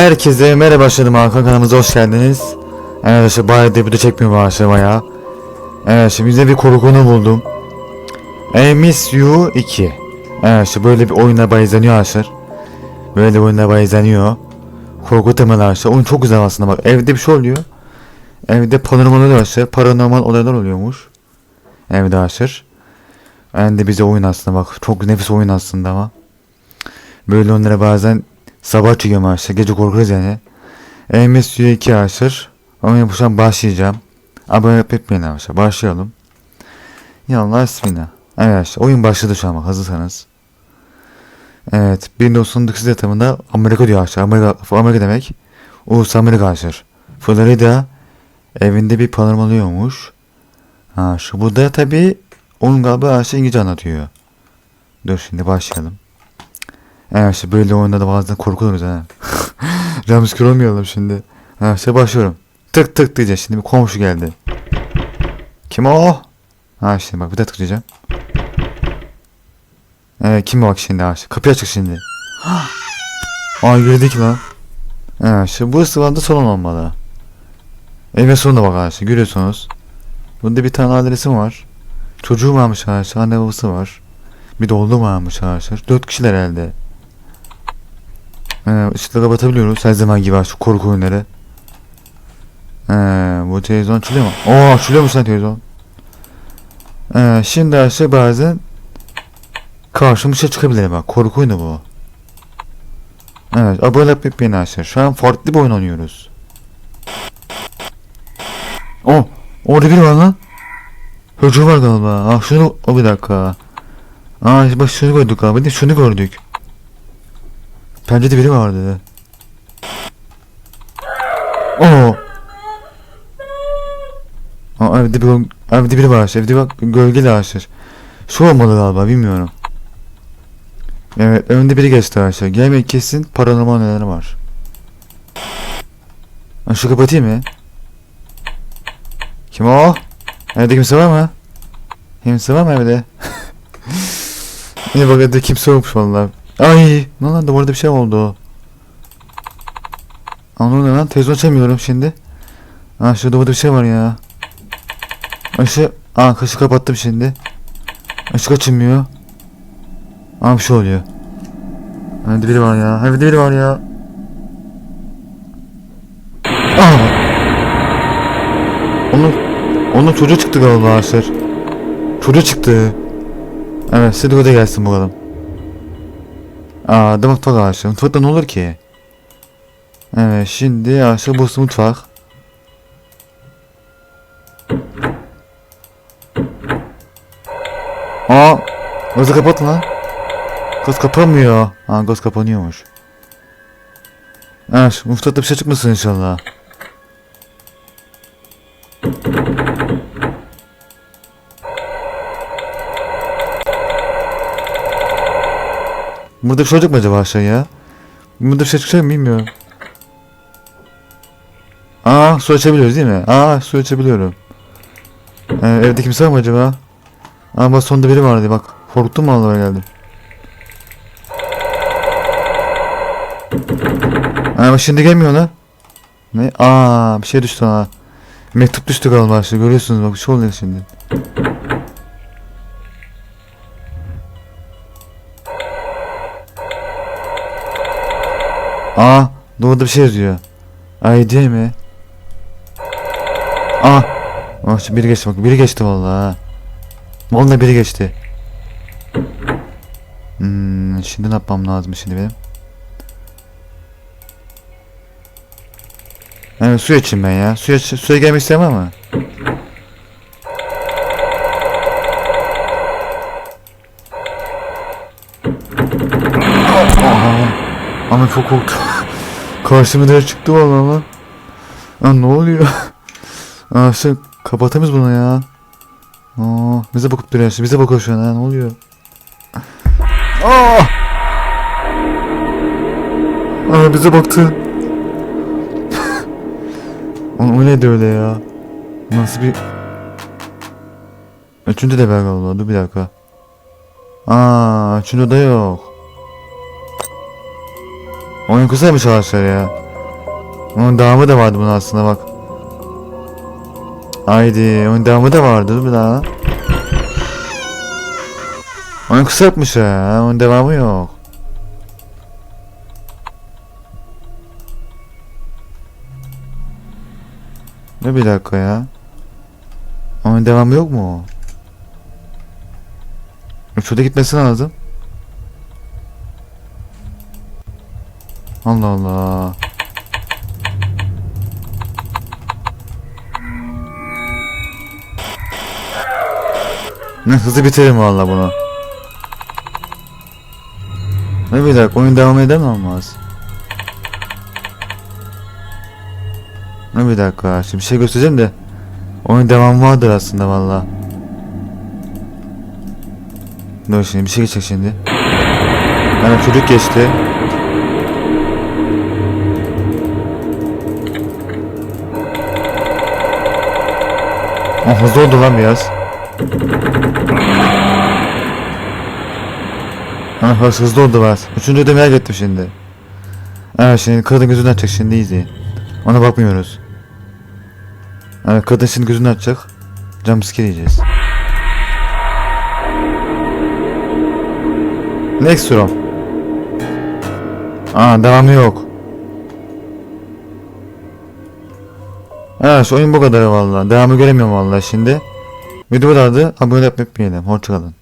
Herkese merhaba başladım Hakan kanalımıza hoş geldiniz. Evet işte bayağı video çekmiyor başladı bayağı. Evet şimdi bize bir korkunu buldum. I Miss You 2. Evet işte böyle bir oyuna bayızlanıyor arkadaşlar. Böyle bir oyuna bayızlanıyor. Korku temalı arkadaşlar. Oyun çok güzel aslında bak. Evde bir şey oluyor. Evde paranormal oluyor arkadaşlar. Paranormal olaylar oluyormuş. Evde arkadaşlar. Ben de bize oyun aslında bak. Çok nefis oyun aslında ama. Böyle onlara bazen sabah çıkıyorum arkadaşlar. Gece korkarız yani. MS 2 arkadaşlar. Ama bu şu an başlayacağım. Abone olup etmeyin arkadaşlar. Başlayalım. Ya Allah bismillah. Evet arkadaşlar oyun başladı şu an bak hazırsanız. Evet. Windows'un dıksı yatımında Amerika diyor arkadaşlar. Amerika, Amerika demek. Ulus Amerika arkadaşlar. Florida evinde bir panorama oluyormuş. Ha şu bu da tabi onun galiba arkadaşlar İngilizce anlatıyor. Dur şimdi başlayalım. Evet işte böyle oyunda da bazen korkuluruz ha. Ramskür olmayalım şimdi. Ha işte başlıyorum. Tık tık diyeceğiz şimdi bir komşu geldi. Kim o? Ha işte bak bir de tıklayacağım. Evet kim bak şimdi ha kapıyı açık şimdi. Aa girdik lan. Evet işte bu sıvanda salon olmalı. Evin sonuna bak arkadaşlar görüyorsunuz. Bunda bir tane adresim var. Çocuğu varmış arkadaşlar anne babası var. Bir de oğlu varmış arkadaşlar. Dört kişiler elde. Ee, ışıkları kapatabiliyoruz her zaman gibi şu korku oyunları. Ee, bu televizyon açılıyor mu? Oo açılıyormuş lan televizyon. Ee, şimdi arkadaşlar bazen karşıma bir şey çıkabilir bak. Korku oyunu bu. Evet abone olup beni arkadaşlar. Şu an farklı bir oyun oynuyoruz. Oh orada biri var lan. Çocuğu var galiba. Ah şunu o bir dakika. Aa bak şunu gördük. Bir de şunu gördük. Pencerede biri vardı. Oo. Aa, evde bir evde biri var. Evde bak gölgeli ağaçlar. Şu olmalı galiba bilmiyorum. Evet önünde biri geçti ağaçlar. Gelmek kesin paranormal neler var. Şu kapatayım mı? Kim o? Evde kimse var mı? Kimse var mı evde? İyi bak evde kimse yokmuş vallahi. Ay lan lan duvarda bir şey oldu. Anladın ne lan televizyon açamıyorum şimdi. Ha şu duvarda bir şey var ya. Işığı Aa kaşı kapattım şimdi. Işık açılmıyor. Aa bir şey oluyor. Evde biri var ya. Evde biri var ya. Aa. Onun onun çocuğu çıktı galiba arkadaşlar. Çocuğu çıktı. Evet de gelsin bakalım. Aa da mutfak ağaçı. Mutfakta ne olur ki? Evet şimdi ağaçı burası mutfak. Aa gözü kapat lan. Göz kapanmıyor. Aa göz kapanıyormuş. Evet mutfakta bir şey çıkmasın inşallah. Burada bir şey olacak mı acaba aşağıya? Burada bir şey çıkacak mı bilmiyorum. Aa su açabiliyoruz değil mi? Aa su açabiliyorum. Ee, evde kimse var mı acaba? Aa bak sonunda biri vardı bak. Korktum mu Allah'a geldim. Bak şimdi gelmiyor lan. Ne? Aa bir şey düştü ha. Mektup düştü galiba işte görüyorsunuz bak bir şey oluyor şimdi. Aa doğruda bir şey yazıyor. ID mi? Aa. Şimdi biri geçti bak biri geçti vallahi. Vallahi biri geçti. Hmm, şimdi ne yapmam lazım şimdi benim? Evet su içeyim ben ya. Suya, suya gelmek istemem ama. Ama çok korktum. Karşıma nereye çıktı vallahi lan. Lan ne oluyor? Aa işte kapatamız bunu ya. Aa, bize bakıp duruyor. Bize bakıyor şu an ha. Ne oluyor? Aa! Aa bize baktı. o, o neydi öyle ya? Nasıl bir... Üçüncü de ben galiba. Dur bir dakika. Aa, üçüncü de yok. Oyun kısaymış arkadaşlar ya. Onun devamı da vardı bunun aslında bak. Haydi onun devamı da vardı bir daha. Onu kısa yapmış ya. Onun devamı yok. Ne bir dakika ya. Onun devamı yok mu? Şurada gitmesi lazım. Allah Allah. Ne hızlı bitirelim valla bunu. Ne bir dakika oyun devam eder mi olmaz? Ne bir dakika şimdi bir şey göstereceğim de Oyun devam vardır aslında valla Dur şimdi bir şey geçecek şimdi Yani çocuk geçti Oh hızlı oldu lan biraz. Ha hız- hızlı oldu biraz. Üçüncü de merak ettim şimdi. Evet şimdi kadın gözünü açacak şimdi izleyin Ona bakmıyoruz. Evet kadın şimdi gözünü açacak. Jumpscare yiyeceğiz. Next room Aa devamı yok Evet oyun bu kadar valla Devamı göremiyorum valla şimdi. Video bu kadardı abone olmayı unutmayalım Hoşçakalın